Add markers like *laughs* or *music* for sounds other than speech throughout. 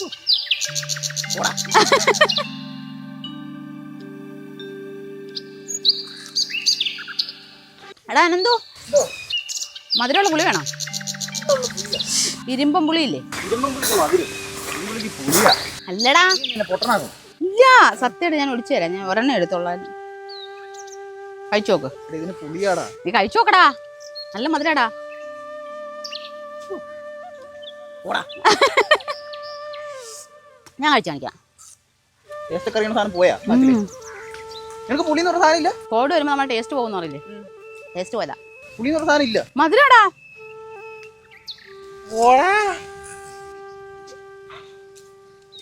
*laughs* എടാ അനന്തു. മധുരമുള്ള പുളി വേണോ. ഇരുമ്പം പുളിയില്ലേ. അല്ലടാ. ഇല്ല സത്യമായിട്ട് ഞാൻ ഒടിച്ചു തരാം. ഞാൻ ഒരെണ്ണം എടുത്തോളാം. കഴിച്ചു നോക്ക്. എടാ, ഇതിന് പുളിയാടാ നീ കഴിച്ചു നോക്കടാ. നല്ല മധുരടാ. പോടാ. *laughs* ഞാൻ കഴിച്ചു കാണിക്കാം. ടേസ്റ്റ് ഒക്കെ സാധനം പോയാ? നാട്ടിൽ? നിനക്ക് പുളി എന്ന് പറഞ്ഞ സാധനം ഇല്ല കോട് വരുമ്പോൾ നമ്മുടെ ടേസ്റ്റ് പോകുന്ന പറയില്ലേ? ടേസ്റ്റ് പോയതാ. പുളി എന്ന് പറഞ്ഞ സാധനം ഇല്ല മധുരടാ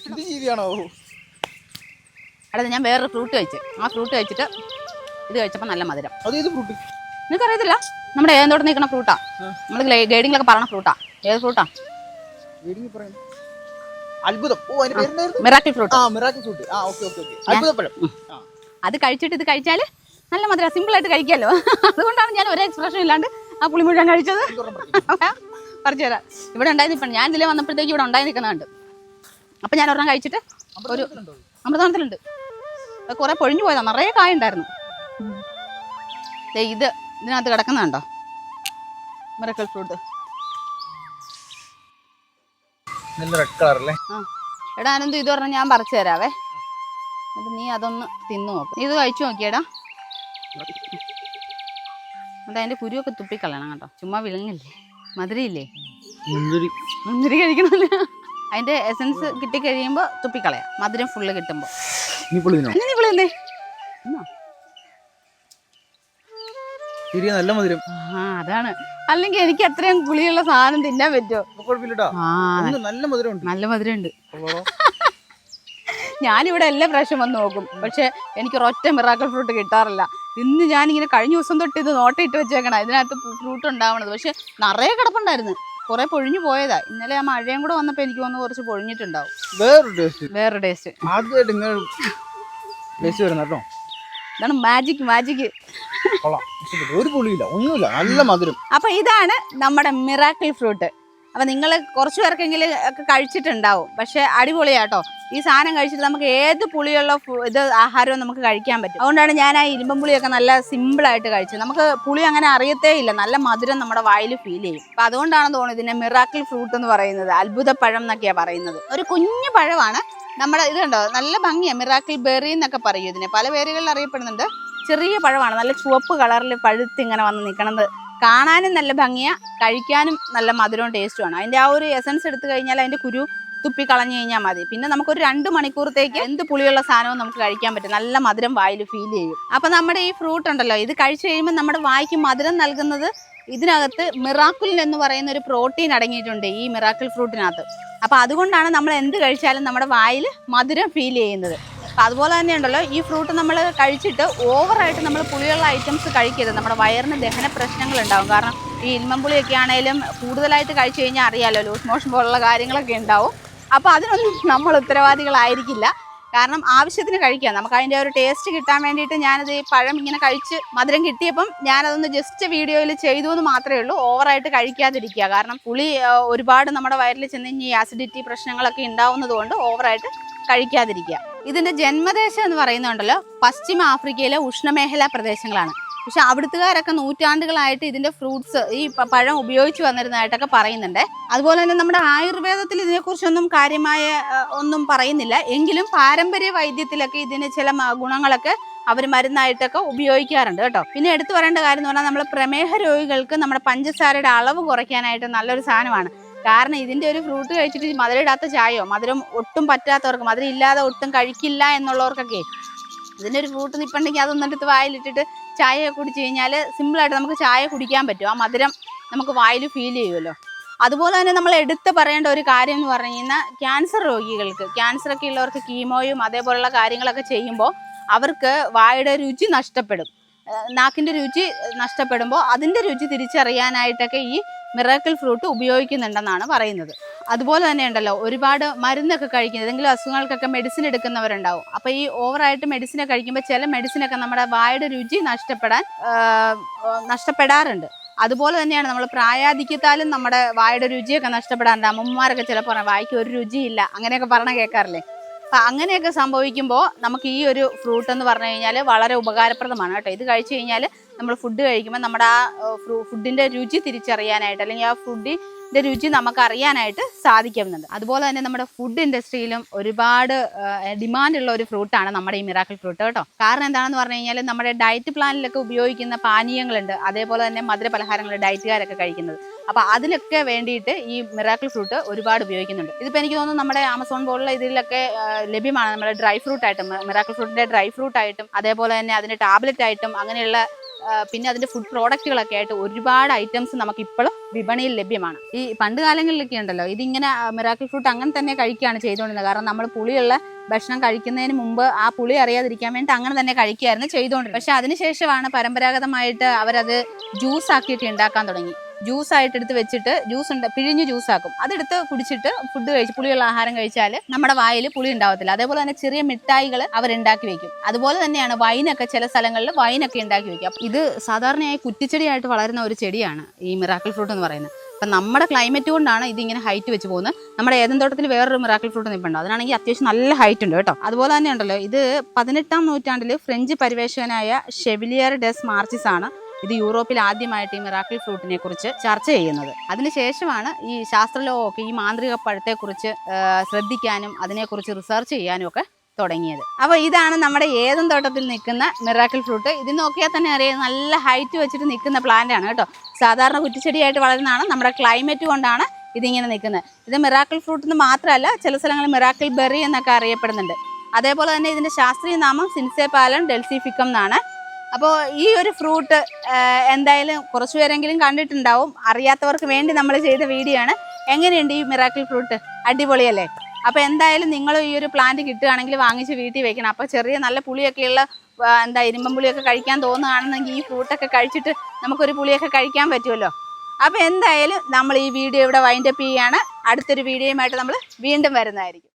ഇത് ജീവിയാണോ? എടാ ഞാൻ വേറൊരു ഫ്രൂട്ട് കഴിച്ച്. ആ ഫ്രൂട്ട് കഴിച്ചിട്ട് ഇത് കഴിച്ചപ്പോൾ നല്ല മധുരം. അത് ഏത് ഫ്രൂട്ട് നിനക്കറിയത്തില്ല? നമ്മുടെ ഏതോട്ട് നിൽക്കുന്ന ഫ്രൂട്ടാ നമ്മൾ ഗൈഡിങ്ങിലൊക്കെ പറഞ്ഞ ഫ്രൂട്ടാ ഏത് ഫ്രൂട്ടാ പറയുന്നു അത്ഭുതം. ഓ അതിന്റെ പേരെന്തായിരുന്നു മിറാക്കിൾ ഫ്രൂട്ട് ആ മിറാക്കിൾ ഫ്രൂട്ട് ആ ഓക്കെ ഓക്കെ ഓക്കെ അത്ഭുതപ്പഴം ആ. അത് കഴിച്ചിട്ട് ഇത് കഴിച്ചാൽ നല്ല മധുര സിമ്പിൾ ആയിട്ട് കഴിക്കാമല്ലോ അതുകൊണ്ടാണ് ഞാൻ ഒരു എക്സ്പ്രഷൻ ഇല്ലാണ്ട് ആ പുളി മുഴുവൻ കഴിച്ചത്. പറഞ്ഞു തരാം. ഇവിടെ ഉണ്ടായി ഞാൻ ഇതിലെ വന്നപ്പോഴത്തേക്ക് ഇവിടെ ഉണ്ടായി നിൽക്കുന്നുണ്ട് അപ്പം ഞാൻ ഒരെണ്ണം കഴിച്ചിട്ട് ഒരു? അമൃതാനത്തിലുണ്ട് കുറേ പൊഴിഞ്ഞു പോയതാ. നിറയെ കായ ഉണ്ടായിരുന്നു. ഇത് ഇതിനകത്ത് കിടക്കുന്നതുണ്ടോ മിറക്കൽ ഫ്രൂട്ട് റെഡ് കളറല്ലേ എടാ അനന്തു ഇത് പറഞ്ഞാൽ ഞാൻ പറിച്ചു തരാവേ. എന്നിട്ട് നീ അതൊന്ന് തിന്നു നോക്ക്. ഇത് കഴിച്ചു നോക്കിയടാ. എന്നിട്ട് അതിന്റെ കുരുവൊക്കെ തുപ്പിക്കളയണം കേട്ടോ. ചുമ്മാ വിളങ്ങില്ലേ മധുരയില്ലേ? മുന്തിരി. മുന്തിരി കഴിക്കണമല്ലോ. അതിന്റെ എസൻസ് കിട്ടിക്കഴിയുമ്പോൾ തുപ്പിക്കളയാം. മധുരം ഫുള്ള് കിട്ടുമ്പോൾ നീ പുളി തിന്നോ അല്ല നീ ശരി നല്ല മധുരം. ആ അതാണ്. അല്ലെങ്കിൽ എനിക്ക് അത്രയും പുളിയുള്ള സാധനം തിന്നാൻ പറ്റുമോ? നല്ല മധുരം നല്ല മധുരം ഉണ്ട് *laughs* ഞാനിവിടെ എല്ലാ പ്രാവശ്യം വന്ന് നോക്കും. പക്ഷെ എനിക്ക് ഒരൊറ്റ മിറാക്കൽ ഫ്രൂട്ട് കിട്ടാറില്ല. ഇന്ന് ഞാനിങ്ങനെ കഴിഞ്ഞ ദിവസം തൊട്ട് ഇത് നോട്ടയിട്ട് വെച്ചേക്കണം. ഇതിനകത്ത് ഫ്രൂട്ട് ഉണ്ടാവണത്. പക്ഷെ നിറയെ കിടപ്പുണ്ടായിരുന്നു. കുറെ പൊഴിഞ്ഞു പോയതാ. ഇന്നലെ ആ മഴയും കൂടെ വന്നപ്പോ എനിക്ക് വന്ന് കുറച്ച് പൊഴിഞ്ഞിട്ടുണ്ടാവും. വേറൊരു ടേസ്റ്റ് വേറെ ടേസ്റ്റ് ആദ്യമായിട്ട് ഇങ്ങനെ ടേസ്റ്റ് വരുന്ന കേട്ടോ ഇതാണ് മാജിക് മാജിക് ഒരു പുളിയില്ല ഒന്നുമില്ല. നല്ല മധുരം. അപ്പൊ ഇതാണ് നമ്മുടെ മിറാക്കിൾ ഫ്രൂട്ട് അപ്പൊ നിങ്ങൾ കുറച്ച് പേർക്കെങ്കിലും ഒക്കെ കഴിച്ചിട്ടുണ്ടാവും. പക്ഷേ അടിപൊളിയാട്ടോ. ഈ സാധനം കഴിച്ചിട്ട് നമുക്ക് ഏത് പുളിയുള്ള ഇത് ആഹാരവും നമുക്ക് കഴിക്കാൻ പറ്റും. അതുകൊണ്ടാണ് ഞാൻ ആ ഇരുമ്പം പുളിയൊക്കെ നല്ല സിമ്പിളായിട്ട് കഴിച്ചത്. നമുക്ക് പുളി അങ്ങനെ അറിയത്തേ ഇല്ല. നല്ല മധുരം നമ്മുടെ വായിൽ ഫീൽ ചെയ്യും. അപ്പം അതുകൊണ്ടാണ് തോന്നുന്നത് ഇതിനെ മിറാക്കിൾ ഫ്രൂട്ട് എന്ന് പറയുന്നത്. അത്ഭുത പഴം എന്നൊക്കെയാണ് പറയുന്നത്. ഒരു കുഞ്ഞു പഴമാണ്. നമ്മുടെ ഇത് കണ്ടോ? നല്ല ഭംഗിയാണ് മിറാക്കിൾ ബെറി എന്നൊക്കെ പറയും ഇതിനെ. പല പേരുകളിൽ അറിയപ്പെടുന്നുണ്ട്. ചെറിയ പഴമാണ്. നല്ല ചുവപ്പ് കളറിൽ പഴുത്ത് ഇങ്ങനെ വന്ന് നിൽക്കണത് കാണാനും നല്ല ഭംഗിയാ കഴിക്കാനും നല്ല മധുരവും ടേസ്റ്റുമാണ് അതിന്റെ ആ ഒരു എസൻസ് എടുത്തു കഴിഞ്ഞാൽ അതിന്റെ കുരു തുപ്പി കളഞ്ഞു കഴിഞ്ഞാൽ മതി. പിന്നെ നമുക്കൊരു രണ്ട് മണിക്കൂറത്തേക്ക് എന്ത് പുളിയുള്ള സാധനവും നമുക്ക് കഴിക്കാൻ പറ്റും. നല്ല മധുരം വായിൽ ഫീൽ ചെയ്യും. അപ്പൊ നമ്മുടെ ഈ ഫ്രൂട്ട് ഉണ്ടല്ലോ ഇത് കഴിച്ചു കഴിയുമ്പോൾ നമ്മുടെ വായിക്ക് മധുരം നൽകുന്നത് ഇതിനകത്ത് മിറാക്കിൾ എന്ന് പറയുന്ന ഒരു പ്രോട്ടീൻ അടങ്ങിയിട്ടുണ്ട് ഈ മിറാക്കിൾ ഫ്രൂട്ടിനകത്ത് അപ്പോൾ അതുകൊണ്ടാണ് നമ്മൾ എന്ത് കഴിച്ചാലും നമ്മുടെ വായിൽ മധുരം ഫീൽ ചെയ്യുന്നത്. അപ്പൊ അതുപോലെ തന്നെ ഉണ്ടല്ലോ ഈ ഫ്രൂട്ട് നമ്മൾ കഴിച്ചിട്ട് ഓവറായിട്ട് നമ്മൾ പുളിയുള്ള ഐറ്റംസ് കഴിക്കരുത്. നമ്മുടെ വയറിന് ദഹന പ്രശ്നങ്ങൾ ഉണ്ടാവും കാരണം ഈ ഇൽമമ്പുളിയൊക്കെ ആണെങ്കിലും കൂടുതലായിട്ട് കഴിച്ചു കഴിഞ്ഞാൽ അറിയാമല്ലോ ലൂസ് മോഷൻ പോലുള്ള കാര്യങ്ങളൊക്കെ ഉണ്ടാവും. അപ്പോൾ അതിനൊന്നും നമ്മൾ ഉത്തരവാദികളായിരിക്കില്ല. കാരണം ആവശ്യത്തിന് കഴിക്കാം. നമുക്ക് അതിന്റെ ഒരു ടേസ്റ്റ് കിട്ടാൻ വേണ്ടിയിട്ട് ഞാനത് ഈ പഴം ഇങ്ങനെ കഴിച്ച് മധുരം കിട്ടിയപ്പം ഞാനതൊന്ന് ജസ്റ്റ് വീഡിയോയിൽ ചെയ്തു എന്ന് മാത്രമേ ഉള്ളൂ. ഓവറായിട്ട് കഴിക്കാതിരിക്കുക. കാരണം പുളി ഒരുപാട് നമ്മുടെ വയറിൽ ചെന്ന് കഴിഞ്ഞാൽ ഈ ആസിഡിറ്റി പ്രശ്നങ്ങളൊക്കെ ഉണ്ടാവുന്നതുകൊണ്ട് ഓവറായിട്ട് കഴിക്കാതിരിക്കുക. ഇതിന്റെ ജന്മദേശം എന്ന് പറയുന്നുണ്ടല്ലോ പശ്ചിമ ആഫ്രിക്കയിലെ ഉഷ്ണമേഖലാ പ്രദേശങ്ങളാണ്. പക്ഷെ അവിടുത്തുകാരൊക്കെ നൂറ്റാണ്ടുകളായിട്ട് ഇതിന്റെ ഫ്രൂട്ട്സ് ഈ പഴം ഉപയോഗിച്ച് വന്നിരുന്നതായിട്ടൊക്കെ പറയുന്നുണ്ട്. അതുപോലെ തന്നെ നമ്മുടെ ആയുർവേദത്തിൽ ഇതിനെക്കുറിച്ചൊന്നും കാര്യമായ ഒന്നും പറയുന്നില്ല. എങ്കിലും പാരമ്പര്യ വൈദ്യത്തിലൊക്കെ ഇതിന് ചില ഗുണങ്ങളൊക്കെ അവർ മരുന്നായിട്ടൊക്കെ ഉപയോഗിക്കാറുണ്ട് കേട്ടോ. പിന്നെ എടുത്തു പറയേണ്ട കാര്യം എന്ന് പറഞ്ഞാൽ നമ്മൾ പ്രമേഹ രോഗികൾക്ക് നമ്മുടെ പഞ്ചസാരയുടെ അളവ് കുറയ്ക്കാനായിട്ട് നല്ലൊരു സാധനമാണ്. കാരണം ഇതിന്റെ ഒരു ഫ്രൂട്ട് കഴിച്ചിട്ട് മധുരം ഇടാത്ത ചായയോ മധുരം ഒട്ടും പറ്റാത്തവർക്ക് മധുരം ഇല്ലാതെ ഒട്ടും കഴിക്കില്ല എന്നുള്ളവർക്കൊക്കെ ഇതിന്റെ ഒരു ഫ്രൂട്ട് നിപ്പുണ്ടെങ്കിൽ അതൊന്നും എടുത്ത് വായിലിട്ടിട്ട് ചായ കുടിച്ചു കഴിഞ്ഞാൽ സിമ്പിളായിട്ട് നമുക്ക് ചായ കുടിക്കാൻ പറ്റും. ആ മധുരം നമുക്ക് വായിൽ ഫീൽ ചെയ്യുമല്ലോ. അതുപോലെ തന്നെ നമ്മൾ എടുത്ത് പറയേണ്ട ഒരു കാര്യം എന്ന് പറഞ്ഞു കഴിഞ്ഞാൽ ക്യാൻസർ രോഗികൾക്ക് ക്യാൻസർ ഒക്കെ ഉള്ളവർക്ക് കീമോയും അതേപോലെയുള്ള കാര്യങ്ങളൊക്കെ ചെയ്യുമ്പോൾ അവർക്ക് വായുടെ രുചി നഷ്ടപ്പെടും. നാക്കിന്റെ രുചി നഷ്ടപ്പെടുമ്പോൾ അതിന്റെ രുചി തിരിച്ചറിയാനായിട്ടൊക്കെ ഈ മിറാക്കിൾ ഫ്രൂട്ട് ഉപയോഗിക്കുന്നുണ്ടെന്നാണ് പറയുന്നത്. അതുപോലെ തന്നെ ഉണ്ടല്ലോ ഒരുപാട് മരുന്നൊക്കെ കഴിക്കുന്നത് ഏതെങ്കിലും അസുഖങ്ങൾക്കൊക്കെ മെഡിസിൻ എടുക്കുന്നവരുണ്ടാവും. അപ്പോൾ ഈ ഓവറായിട്ട് മെഡിസിനെ കഴിക്കുമ്പോൾ ചില മെഡിസിനൊക്കെ നമ്മുടെ വായുടെ രുചി നഷ്ടപ്പെടാൻ നഷ്ടപ്പെടാറുണ്ട്. അതുപോലെ തന്നെയാണ് നമ്മൾ പ്രായാധിക്യത്താലും നമ്മുടെ വായുടെ രുചിയൊക്കെ നഷ്ടപ്പെടാറുണ്ട്. അമ്മമാരൊക്കെ ചിലപ്പോൾ പറയാം വായിക്ക് ഒരു രുചിയില്ല. അങ്ങനെയൊക്കെ പറഞ്ഞ കേൾക്കാറില്ലേ? അങ്ങനെയൊക്കെ സംഭവിക്കുമ്പോൾ നമുക്ക് ഈ ഒരു ഫ്രൂട്ട് എന്ന് പറഞ്ഞു കഴിഞ്ഞാൽ വളരെ ഉപകാരപ്രദമാണ് കേട്ടോ. ഇത് കഴിച്ചു കഴിഞ്ഞാൽ നമ്മൾ ഫുഡ് കഴിക്കുമ്പോൾ നമ്മുടെ ആ ഫുഡിന്റെ രുചി തിരിച്ചറിയാനായിട്ട് അല്ലെങ്കിൽ ആ ഫുഡിന്റെ രുചി നമുക്ക് അറിയാനായിട്ട് സാധിക്കുന്നുണ്ട് അതുപോലെ തന്നെ നമ്മുടെ ഫുഡ് ഇൻഡസ്ട്രിയിലും ഒരുപാട് ഡിമാൻഡ് ഉള്ള ഒരു ഫ്രൂട്ടാണ് നമ്മുടെ ഈ മിറാക്കിൾ ഫ്രൂട്ട് കേട്ടോ. കാരണം എന്താണെന്ന് പറഞ്ഞു കഴിഞ്ഞാൽ നമ്മുടെ ഡയറ്റ് പ്ലാനിലൊക്കെ ഉപയോഗിക്കുന്ന പാനീയങ്ങളുണ്ട്. അതേപോലെ തന്നെ മധുര പലഹാരങ്ങൾ ഡയറ്റുകാരൊക്കെ കഴിക്കുന്നത്. അപ്പോൾ അതിലൊക്കെ വേണ്ടിയിട്ട് ഈ മിറാക്കിൾ ഫ്രൂട്ട് ഒരുപാട് ഉപയോഗിക്കുന്നുണ്ട്. ഇതിപ്പോൾ എനിക്ക് തോന്നുന്നു നമ്മുടെ ആമസോൺ പോലുള്ള ഇതിലൊക്കെ ലഭ്യമാണ്. നമ്മുടെ ഡ്രൈ ഫ്രൂട്ട് ആയിട്ടും മിറാക്കിൾ ഫ്രൂട്ടിന്റെ ഡ്രൈ ഫ്രൂട്ട് ആയിട്ടും അതേപോലെ തന്നെ അതിന്റെ ടാബ്ലറ്റ് ആയിട്ടും അങ്ങനെയുള്ള പിന്നെ അതിന്റെ ഫുഡ് പ്രോഡക്റ്റുകളൊക്കെ ആയിട്ട് ഒരുപാട് ഐറ്റംസ് നമുക്ക് ഇപ്പോഴും വിപണിയിൽ ലഭ്യമാണ്. ഈ പണ്ട് കാലങ്ങളിലൊക്കെ ഉണ്ടല്ലോ ഇതിങ്ങനെ മിറാക്കിൾ ഫ്രൂട്ട് അങ്ങനെ തന്നെ കഴിക്കുകയാണ് ചെയ്തുകൊണ്ടിരുന്നത്. കാരണം നമ്മൾ പുളിയുള്ള ഭക്ഷണം കഴിക്കുന്നതിന് മുമ്പ് ആ പുളി അറിയാതിരിക്കാൻ വേണ്ടി അങ്ങനെ തന്നെ കഴിക്കുകയായിരുന്നു ചെയ്തുകൊണ്ടിരുന്നത്. പക്ഷെ അതിനുശേഷമാണ് പരമ്പരാഗതമായിട്ട് അവരത് ജ്യൂസ് ആക്കിയിട്ട് ഉണ്ടാക്കാൻ തുടങ്ങി. ജ്യൂസ് ആയിട്ട് എടുത്ത് വെച്ചിട്ട് ജ്യൂസ് ഉണ്ട് പിഴിഞ്ഞ് ജ്യൂസ് ആക്കും. അതെടുത്ത് കുടിച്ചിട്ട് ഫുഡ് കഴിച്ച് പുളിയുള്ള ആഹാരം കഴിച്ചാൽ നമ്മുടെ വായിൽ പുളി ഉണ്ടാവത്തില്ല. അതേപോലെ തന്നെ ചെറിയ മിഠായികൾ അവരുണ്ടാക്കി വെക്കും. അതുപോലെ തന്നെയാണ് വൈനൊക്കെ ചില സ്ഥലങ്ങളിൽ വൈനൊക്കെ ഉണ്ടാക്കി വെക്കും. ഇത് സാധാരണയായി കുറ്റിച്ചെടിയായിട്ട് വളരുന്ന ഒരു ചെടിയാണ് ഈ മിറാക്കിൾ ഫ്രൂട്ട് എന്ന് പറയുന്നത്. അപ്പം നമ്മുടെ ക്ലൈമറ്റ് കൊണ്ടാണ് ഇതിങ്ങനെ ഹൈറ്റ് വെച്ച് പോകുന്നത്. നമ്മുടെ ഏതൻ തോട്ടത്തിൽ വേറൊരു മിറാക്കിൾ ഫ്രൂട്ട് നിൽപ്പുണ്ട് അതിനാണെങ്കിൽ അത്യാവശ്യം നല്ല ഹൈറ്റ് ഉണ്ട് കേട്ടോ. അതുപോലെ തന്നെ ഉണ്ടല്ലോ ഇത് പതിനെട്ടാം നൂറ്റാണ്ടിൽ ഫ്രഞ്ച് പരിവേഷകനായ ഷെവിലിയർ ഡെസ് മാർച്ചിസ് ആണ് ഇത് യൂറോപ്പിൽ ആദ്യമായിട്ട് ഈ മിറാക്കിൾ ഫ്രൂട്ടിനെ കുറിച്ച് ചർച്ച ചെയ്യുന്നത്. അതിനുശേഷമാണ് ഈ ശാസ്ത്രലോകമൊക്കെ ഈ മാന്ത്രിക പഴത്തെക്കുറിച്ച് ശ്രദ്ധിക്കാനും അതിനെക്കുറിച്ച് റിസർച്ച് ചെയ്യാനും ഒക്കെ തുടങ്ങിയത്. അപ്പോൾ ഇതാണ് നമ്മുടെ ഏതും തോട്ടത്തിൽ നിൽക്കുന്ന മിറാക്കിൾ ഫ്രൂട്ട്. ഇത് നോക്കിയാൽ തന്നെ അറിയാം നല്ല ഹൈറ്റ് വെച്ചിട്ട് നിൽക്കുന്ന പ്ലാന്റ് ആണ് കേട്ടോ. സാധാരണ കുറ്റിച്ചെടിയായിട്ട് വളരുന്നതാണ് നമ്മുടെ ക്ലൈമറ്റ് കൊണ്ടാണ് ഇതിങ്ങനെ നിൽക്കുന്നത്. ഇത് മിറാക്കിൾ ഫ്രൂട്ട് എന്ന് മാത്രമല്ല ചില സ്ഥലങ്ങളിൽ മിറാക്കിൾ ബെറി എന്നൊക്കെ അറിയപ്പെടുന്നുണ്ട്. അതേപോലെ തന്നെ ഇതിന്റെ ശാസ്ത്രീയ നാമം സിൻസേപാലം ഡെൽസിഫിക്കം എന്നാണ്. അപ്പോൾ ഈ ഒരു ഫ്രൂട്ട് എന്തായാലും കുറച്ച് പേരെങ്കിലും കണ്ടിട്ടുണ്ടാവും. അറിയാത്തവർക്ക് വേണ്ടി നമ്മൾ ചെയ്ത വീഡിയോ ആണ്. എങ്ങനെയുണ്ട് ഈ മിറാക്കിൾ ഫ്രൂട്ട്? അടിപൊളിയല്ലേ? അപ്പോൾ എന്തായാലും നിങ്ങൾ ഈ ഒരു പ്ലാന്റ് കിട്ടുകയാണെങ്കിൽ വാങ്ങിച്ച് വീട്ടിൽ വെക്കണം. അപ്പോൾ ചെറിയ നല്ല പുളിയൊക്കെയുള്ള എന്താ ഇരുമ്പം പുളിയൊക്കെ കഴിക്കാൻ തോന്നുകയാണെന്നെങ്കിൽ ഈ ഫ്രൂട്ടൊക്കെ കഴിച്ചിട്ട് നമുക്കൊരു പുളിയൊക്കെ കഴിക്കാൻ പറ്റുമല്ലോ? അപ്പോൾ എന്തായാലും നമ്മൾ ഈ വീഡിയോ ഇവിടെ വൈൻഡപ്പ് ചെയ്യുകയാണ്. അടുത്തൊരു വീഡിയോയുമായിട്ട് നമ്മൾ വീണ്ടും വരുന്നതായിരിക്കും.